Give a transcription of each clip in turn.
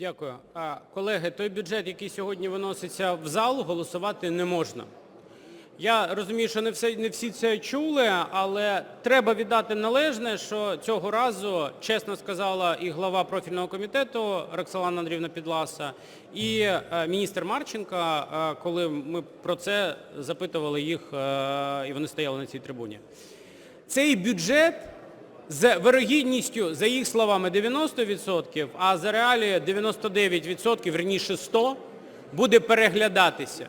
Дякую. Колеги, той бюджет, який сьогодні виноситься в зал, голосувати не можна. Я розумію, що не, всі це чули, але треба віддати належне, що цього разу чесно сказала і глава профільного комітету Роксолана Андріївна Підласа, і е, міністр Марченко, е, коли ми про це запитували їх, е, і вони стояли на цій трибуні. Цей бюджет з вирогідністю, за їх словами, 90%, а за реалії 99%, верніше 100%, буде переглядатися.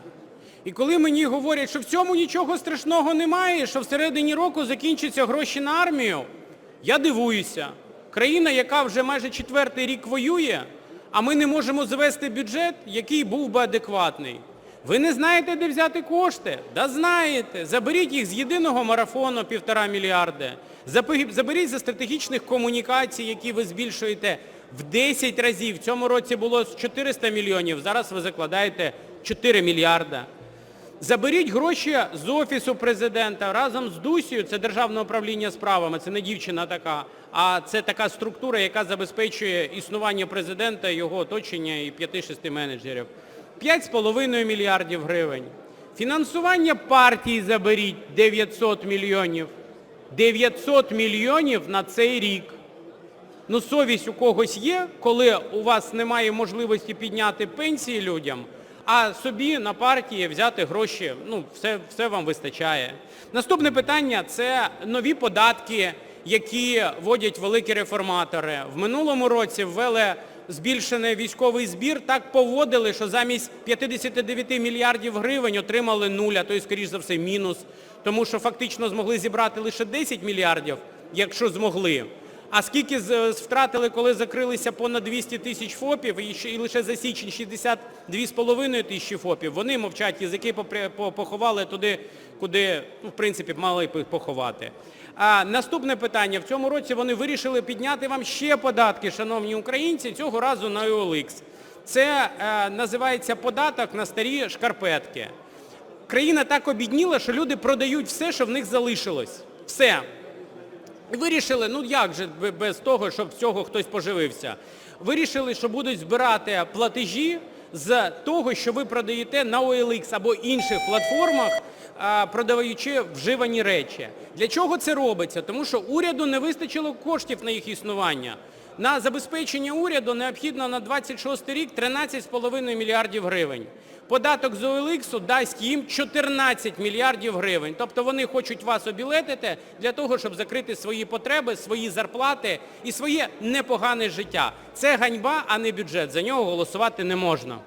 І коли мені говорять, що в цьому нічого страшного немає, що всередині року закінчаться гроші на армію, я дивуюся. Країна, яка вже майже четвертий рік воює, а ми не можемо завести бюджет, який був би адекватний. Ви не знаєте, де взяти кошти? Да знаєте. Заберіть їх з єдиного марафону півтора мільярди. Запи- Заберіть за стратегічних комунікацій, які ви збільшуєте в 10 разів. В цьому році було 400 мільйонів, зараз ви закладаєте 4 мільярда. Заберіть гроші з Офісу Президента разом з Дусією, це Державне управління справами, це не дівчина така, а це така структура, яка забезпечує існування Президента, його оточення і 5-6 менеджерів. 5,5 мільярдів гривень. Фінансування партій заберіть 900 мільйонів. 900 мільйонів на цей рік. Ну, совість у когось є, коли у вас немає можливості підняти пенсії людям, а собі на партії взяти гроші, ну, все, все вам вистачає. Наступне питання – це нові податки, які вводять великі реформатори. В минулому році ввели збільшений військовий збір, так поводили, що замість 59 мільярдів гривень отримали нуль, а то й, скоріш за все, мінус, тому що фактично змогли зібрати лише 10 мільярдів, якщо змогли. А скільки з- втратили, коли закрилися понад 200 тисяч ФОПів, і, лише за січень 62,5 тисячі ФОПів, вони мовчать, язики поховали туди, куди, ну, в принципі, мали поховати. А наступне питання. В цьому році вони вирішили підняти вам ще податки, шановні українці, цього разу на OLX. Це е, називається податок на старі шкарпетки. Країна так обідніла, що люди продають все, що в них залишилось. Все. Вирішили, ну як же без того, щоб з цього хтось поживився. Вирішили, що будуть збирати платежі з того, що ви продаєте на OLX або інших платформах, продаючи вживані речі. Для чого це робиться? Тому що уряду не вистачило коштів на їх існування. На забезпечення уряду необхідно на 26 рік 13,5 мільярдів гривень. Податок з OLX дасть їм 14 мільярдів гривень. Тобто вони хочуть вас обілетити для того, щоб закрити свої потреби, свої зарплати і своє непогане життя. Це ганьба, а не бюджет. За нього голосувати не можна.